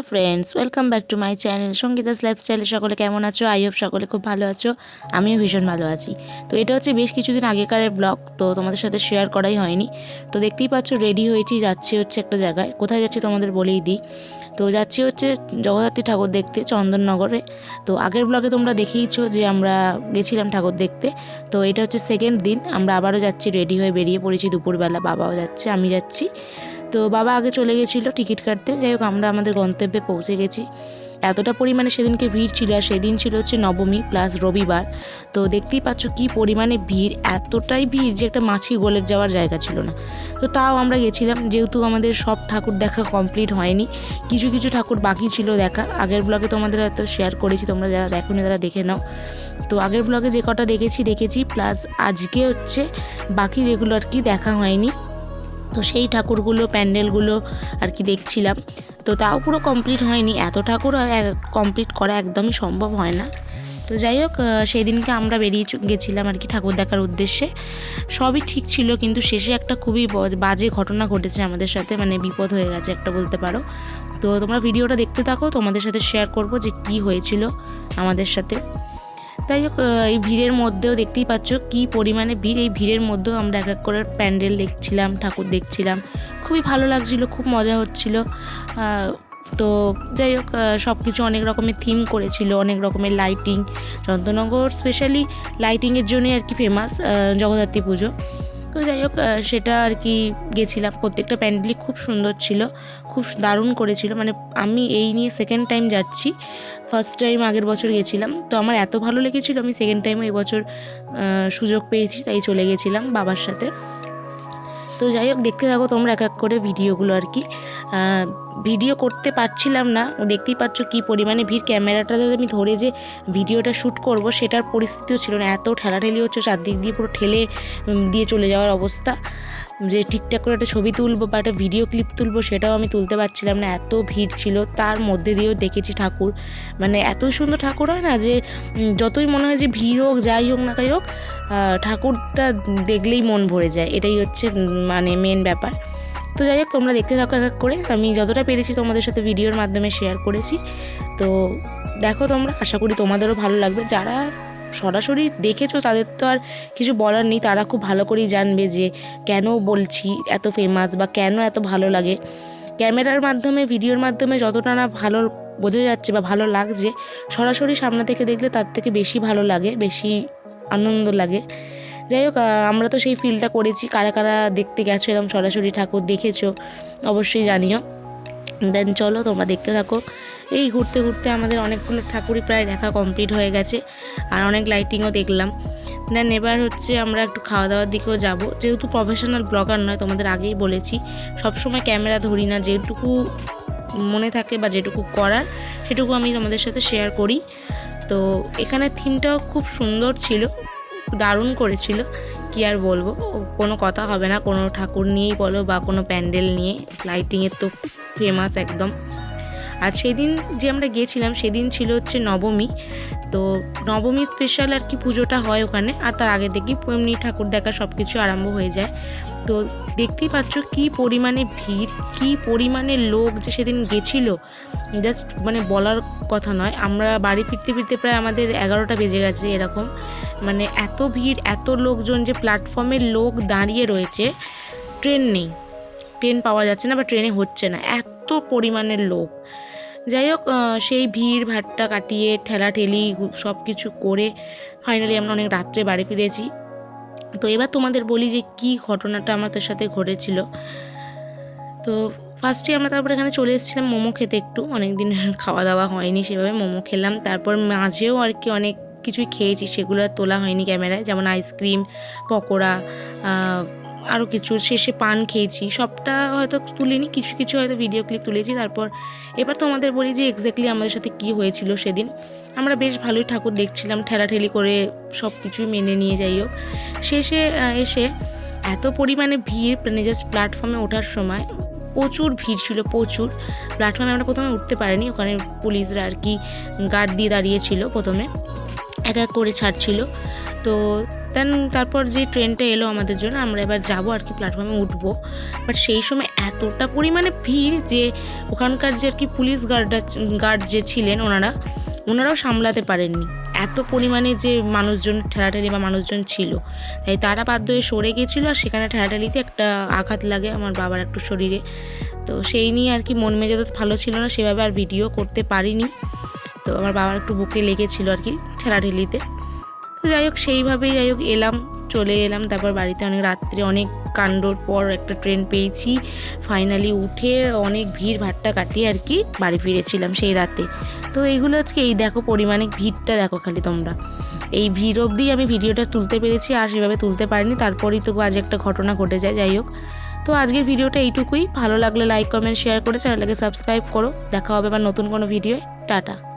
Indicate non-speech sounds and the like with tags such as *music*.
Hello friends welcome back to my channel Sangeeta's লাইফস্টাইলে সকলে কেমন আছো? আই হোপ সকলে খুব ভালো আছো। আমিও ভীষণ ভালো আছি। তো এটা হচ্ছে বেশ কিছুদিন আগেকার ব্লগ, তো তোমাদের সাথে শেয়ার করাই হয়নি। তো দেখতেই পাচ্ছ রেডি হয়েছি, যাচ্ছি হচ্ছে একটা জায়গায়। কোথায় যাচ্ছি তোমাদের বলেই দিই। তো যাচ্ছি হচ্ছে জগদ্ধাত্রী ঠাকুর দেখতে, চন্দননগরে। তো আগের ব্লগে তোমরা দেখেইছো যে আমরা গেছিলাম ঠাকুর দেখতে। তো এটা হচ্ছে সেকেন্ড দিন। আমরা আবারও যাচ্ছি রেডি হয়ে বেরিয়ে পড়েছি দুপুরবেলা। বাবাও যাচ্ছে, আমি যাচ্ছি। তো বাবা আগে চলে গেছিল টিকিট কাটতে। যাই হোক, আমরা আমাদের গন্তব্যে পৌঁছে গেছি। এতটা পরিমাণে সেদিনকে ভিড় ছিল, আর সেদিন ছিল হচ্ছে নবমী প্লাস রবিবার। তো দেখতেই পাচ্ছ কি পরিমাণে ভিড়, এতটাই ভিড় যে একটা মাছি গলে যাওয়ার জায়গা ছিল না। তো তাও আমরা গেছিলাম, যেহেতু আমাদের সব ঠাকুর দেখা কমপ্লিট হয়নি, কিছু কিছু ঠাকুর বাকি ছিল দেখা। আগের ব্লগে তোমাদের হয়তো শেয়ার করেছি, তোমরা যারা দেখো না তারা দেখে নাও। তো আগের ব্লগে যে কটা দেখেছি দেখেছি প্লাস আজকে হচ্ছে বাকি যেগুলো আর কি দেখা হয়নি তো সেই ঠাকুরগুলো প্যান্ডেলগুলো আর কি দেখছিলাম। তো তাও পুরো কমপ্লিট হয়নি। এত ঠাকুর কমপ্লিট করা একদমই সম্ভব হয় না। তো যাই হোক আহ, সেই দিনকে আমরা বেরিয়ে গেছিলাম আর কি ঠাকুর দেখার উদ্দেশ্যে। সবই ঠিক ছিল কিন্তু শেষে একটা খুবই বাজে ঘটনা ঘটেছে আমাদের সাথে মানে বিপদ হয়ে গেছে একটা বলতে পারো। তো তোমরা ভিডিওটা দেখতে থাকো তোমাদের সাথে শেয়ার করব যে কি হয়েছিল আমাদের সাথে। তাই হোক এই ভিড়ের মধ্যেও দেখতেই পাচ্ছ কি পরিমাণে ভিড়। এই ভিড়ের মধ্যেও আমরা এক এক করে প্যান্ডেল দেখছিলাম, ঠাকুর দেখছিলাম। খুবই ভালো লাগছিল, খুব মজা হচ্ছিল। তো যাই হোক সব কিছু অনেক রকমের থিম করেছিল, অনেক রকমের লাইটিং চন্দননগর স্পেশালি লাইটিংয়ের জন্যই আর কি ফেমাস জগদ্ধাত্রী পুজো। তো যাই হোক সেটা আর কি গেছিলাম। প্রত্যেকটা প্যান্ডেলই খুব সুন্দর ছিল, খুব দারুণ করেছিল। মানে আমি এই নিয়ে সেকেন্ড টাইম যাচ্ছি। ফার্স্ট টাইম আগের বছর গেছিলাম। তো আমার এত ভালো লেগেছিল, আমি সেকেন্ড টাইম এই বছর সুযোগ পেয়েছি, তাই চলে গেছিলাম বাবার সাথে। তো যাই হোক, দেখতে থাকো তোমরা এক এক করে ভিডিওগুলো আর কি। ভিডিও করতে পারছিলাম না। দেখতেই পাচ্ছ কি পরিমাণে ভিড়। ক্যামেরাটাতে আমি ধরে যে ভিডিওটা শ্যুট করব, সেটার পরিস্থিতিও ছিল না। এত ঠেলাঠেলি হচ্ছে, চারদিক দিয়ে পুরো ঠেলে দিয়ে চলে যাওয়ার অবস্থা। যে ঠিকঠাক করে একটা ছবি তুলবো বা একটা ভিডিও ক্লিপ তুলবো, সেটাও আমি তুলতে পারছিলাম না। এত ভিড় ছিল, তার মধ্যে দিয়েও দেখেছি ঠাকুর। মানে এত সুন্দর ঠাকুর হয় না যে যতই মনে হয় যে ভিড় হোক, যাই হোক না যাই হোক ঠাকুরটা দেখলেই মন ভরে যায়। এটাই হচ্ছে মানে মেন ব্যাপার। তো যাই হোক, তোমরা দেখতে থাকো এক করে। আমি যতটা পেরেছি তোমাদের সাথে ভিডিওর মাধ্যমে শেয়ার করেছি। তো দেখো তোমরা, আশা করি তোমাদেরও ভালো লাগবে। যারা সরাসরি দেখেছ, তাদের তো আর কিছু বলার নেই। তারা খুব ভালো করেই জানবে যে কেন বলছি এত ফেমাস বা কেন এত ভালো লাগে। ক্যামেরার মাধ্যমে, ভিডিওর মাধ্যমে যতটা না ভালো বোঝা যাচ্ছে বা ভালো লাগছে, সরাসরি সামনে থেকে দেখলে তার থেকে বেশি ভালো লাগে, বেশি আনন্দ লাগে। যাই হোক আমরা তো সেই ফিলটা করেছি। কারা কারা দেখতে গেছো এরকম সরাসরি ঠাকুর দেখেছ, অবশ্যই জানিও। দেন চলো, তোমরা দেখতে থাকো। এই ঘুরতে ঘুরতে আমাদের অনেকগুলো ঠাকুরই প্রায় দেখা কমপ্লিট হয়ে গেছে, আর অনেক লাইটিংও দেখলাম। দেন এবার হচ্ছে আমরা একটু খাওয়া দাওয়ার দিকেও যাব। যেহেতু প্রফেশনাল ব্লগার নয়, তোমাদের আগেই বলেছি, সবসময় ক্যামেরা ধরি না। যেটুকু মনে থাকে বা যেটুকু করার, সেটুকু আমি তোমাদের সাথে শেয়ার করি। তো এখানে থিমটাও খুব সুন্দর ছিল। দারুণ করেছিল। কি আর বলব? কোনো কথা হবে না। কোনো ঠাকুর নিয়েই বলো বা কোনো প্যান্ডেল নিয়ে। লাইটিংয়ের তো ফেমাস একদম। আর সেদিন যে আমরা গিয়েছিলাম সেদিন ছিল হচ্ছে নবমী। তো নবমী স্পেশাল আর কি পুজোটা হয় ওখানে। আর তার আগে থেকেই এমনি ঠাকুর দেখা সব কিছু আরম্ভ হয়ে যায়। তো দেখতেই পাচ্ছ কি পরিমাণে ভিড়, কি পরিমাণে লোক যে সেদিন গেছিল। জাস্ট মানে বলার কথা নয়। আমরা বাড়ি ফিরতে ফিরতে প্রায় আমাদের এগারোটা বেজে গেছে এরকম। মানে এত ভিড়, এত লোকজন যে প্ল্যাটফর্মে লোক দাঁড়িয়ে রয়েছে ট্রেন নেই। ট্রেন পাওয়া যাচ্ছে না বা ট্রেনে হচ্ছে না। এত পরিমাণের লোক। যাই হোক সেই ভিড় ভাট্টা কাটিয়ে, ঠেলাঠেলি সব কিছু করে ফাইনালি আমরা অনেক রাত্রে বাড়ি ফিরেছি। তো এবার তোমাদের বলি যে কি ঘটনাটা আমাদের সাথে ঘটেছিল। তো ফার্স্টে আমরা তারপর এখানে চলে এসেছিলাম মোমো খেতে একটু। অনেক দিন *laughs* খাওয়া দাওয়া হয়নি, সেভাবে মোমো খেলাম। তারপর মাঝেও আর কি অনেক কিছুই খেয়েছি, সেগুলো আর তোলা হয়নি ক্যামেরায়। যেমন আইসক্রিম, পকোড়া আরও কিছু। শেষে পান খেয়েছি। সবটা হয়তো তুলিনি, কিছু কিছু হয়তো ভিডিও ক্লিপ তুলেছি। তারপর এবার তোমাদের বলি যে এক্স্যাক্টলি আমাদের সাথে কী হয়েছিল সেদিন। আমরা বেশ ভালোই ঠাকুর দেখছিলাম, ঠেলাঠেলি করে সব কিছুই মেনে নিয়ে যাই হোক। শেষে এসে এত পরিমাণে ভিড় মানে জাস্ট প্ল্যাটফর্মে ওঠার সময় প্রচুর ভিড় ছিল, প্রচুর। প্ল্যাটফর্মে আমরা প্রথমে উঠতে পারিনি, ওখানে পুলিশরা আর কি গার্ড দিয়ে দাঁড়িয়েছিল প্রথমে। এক এক করে ছাড়ছিল। তো দেন তারপর যে ট্রেনটা এলো আমাদের জন্য, আমরা এবার যাব আর কি প্ল্যাটফর্মে উঠবো। বাট সেই সময় এতটা পরিমাণে ভিড় যে ওখানকার যে আর কি পুলিশ গার্ড গার্ড যে ছিলেন ওনারা, ওনারাও সামলাতে পারেননি। এত পরিমাণে যে মানুষজন, ঠেলাঠেলি বা মানুষজন ছিল। তাই তারা বাধ্য হয়ে সরে গেছিল আর সেখানে ঠেলাঠেলিতে একটা আঘাত লাগে আমার বাবার একটু শরীরে। তো সেই নিয়ে আর কি মন মেজাজ ভালো ছিল না, সেভাবে আর ভিডিও করতে পারিনি। তো আমার বাবার একটু বুকে লেগেছিল আর কি ঠেলাঠেলিতে। তো যাই হোক, সেইভাবেই যাই হোক, এলাম, চলে এলাম। তারপর বাড়িতে অনেক রাত্রে অনেক কাণ্ডর পর একটা ট্রেন পেয়েছি। ফাইনালি উঠে অনেক ভিড়, ভাট্টা কাটিয়ে আর কি বাড়ি ফিরেছিলাম সেই রাতে। তো এইগুলো আজকে এই দেখো পরিমাণে ভিড়টা দেখো খালি তোমরা। এই ভিড় অবধি আমি ভিডিওটা তুলতে পেরেছি, আর সেভাবে তুলতে পারিনি। তারপরেই তো আজ একটা ঘটনা ঘটে যায়, যাই হোক। তো আজকের ভিডিওটা এইটুকুই। ভালো লাগলে লাইক কমেন্ট শেয়ার করে চ্যানেলটাকে সাবস্ক্রাইব করো। দেখা হবে আবার নতুন কোনো ভিডিও টাটা।